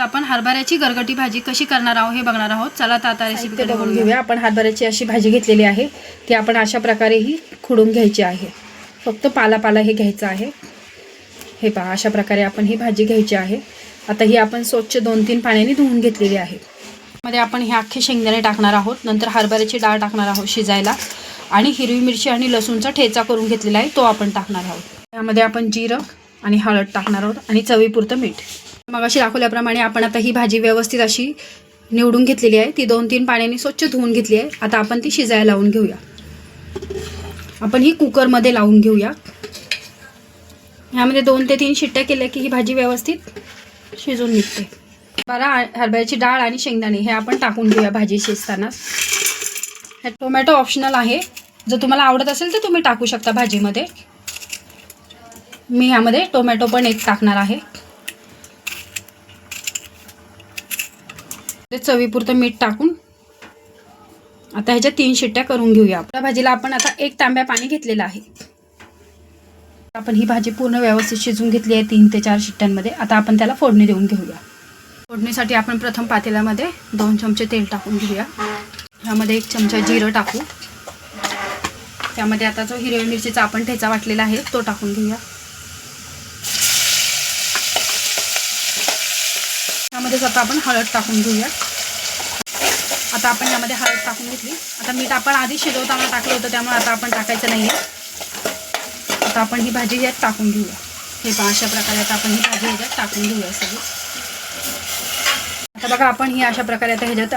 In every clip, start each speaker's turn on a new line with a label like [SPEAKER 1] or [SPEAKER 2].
[SPEAKER 1] आपण हरभऱ्याची गरगटी भाजी कशी करणार आहोत हे बघणार आहोत. चला तर आता रेसिपी
[SPEAKER 2] बघून घेऊया. आपण हरभऱ्याची अशी भाजी घेतलेली आहे. ती आपण अशा प्रकारे ही खुडून घ्यायची आहे. फक्त पाला पाला हे घ्यायचं आहे. हे पहा अशा प्रकारे आपण ही भाजी घ्यायची आहे. आता ही आपण स्वच्छ दोन तीन पाण्याने धुवून घेतलेली आहे. मध्ये आपण हे अख्खे शेंगदाणे टाकणार आहोत. नंतर हरभऱ्याची डाळ टाकणार आहोत शिजायला. आणि हिरवी मिरची आणि लसूणचा ठेचा करून घेतलेला आहे. तो आपण टाकणार आहोत. त्यामध्ये आपण जिरं आणि हळद टाकणार आहोत आणि चवीपुरतं मीठ. मग अशी दाखवल्याप्रमाणे आपण आता ही भाजी व्यवस्थित अशी निवडून घेतलेली आहे. ती दोन तीन पाण्याने स्वच्छ धुवून घेतली आहे. आता आपण ती शिजायला लावून घेऊया. आपण ही कुकरमध्ये लावून घेऊया. ह्यामध्ये दोन ते तीन शिट्ट्या केल्या की ही भाजी व्यवस्थित शिजून निघते. बरा हरभऱ्याची डाळ आणि शेंगदाणे हे आपण टाकून घेऊया भाजी शिजताना. हे टोमॅटो ऑप्शनल आहे. जर तुम्हाला आवडत असेल तर तुम्ही टाकू शकता भाजीमध्ये. मी ह्यामध्ये टोमॅटो पण एक टाकणार आहे. ते चवीपुरतं मीठ टाकून आता ह्याच्या तीन शिट्ट्या करून घेऊया. आपल्या भाजीला आपण आता एक तांब्या पाणी घेतलेलं आहे. आपण ही भाजी पूर्ण व्यवस्थित शिजून घेतली आहे तीन ते चार शिट्ट्यांमध्ये. आता आपण त्याला फोडणी देऊन घेऊया. फोडणीसाठी आपण प्रथम पातेल्यामध्ये दोन चमचे तेल टाकून घेऊया. ह्यामध्ये एक चमचा जिरं टाकू. त्यामध्ये आता जो हिरव्या मिरचीचा आपण ठेचा वाटलेला आहे तो टाकून घेऊया. त्यामध्येच आता आपण हळद टाकून घेऊया. आता आपण यामध्ये हळद टाकून घेतली. आता मीठ आपण आधी शिजवताना टाकलं होतं त्यामुळे आता आपण टाकायचं नाही आहे आता आपण ही भाजी यात टाकून घेऊया. हे पहा अशा प्रकारे आता आपण ही भाजी ह्याच्यात टाकून घेऊया सगळी. आता बघा आपण ही अशा प्रकारे आता ह्याच्यात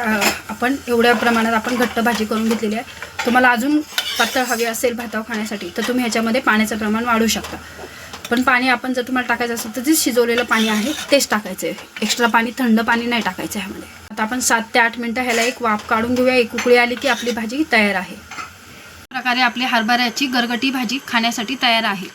[SPEAKER 2] आपण एवढ्या प्रमाणात आपण घट्ट भाजी करून घेतलेली आहे. तुम्हाला अजून पातळ हवी असेल भाताव खाण्यासाठी तर तुम्ही ह्याच्यामध्ये पाण्याचं प्रमाण वाढू शकता. पण पाणी आपण जर तुम्हाला टाकायचं असेल तर जे शिजवलेलं पाणी आहे तेच टाकायचं आहे. एक्स्ट्रा पाणी थंड पाणी नाही टाकायचं आहे ह्यामध्ये. आता आपण सात ते आठ मिनटं ह्याला एक वाफ काढून घेऊया. एक उकळी आली की आपली भाजी तयार आहे.
[SPEAKER 1] प्रकारे आपली हरभऱ्याची गरगटी भाजी खाण्यासाठी तयार आहे.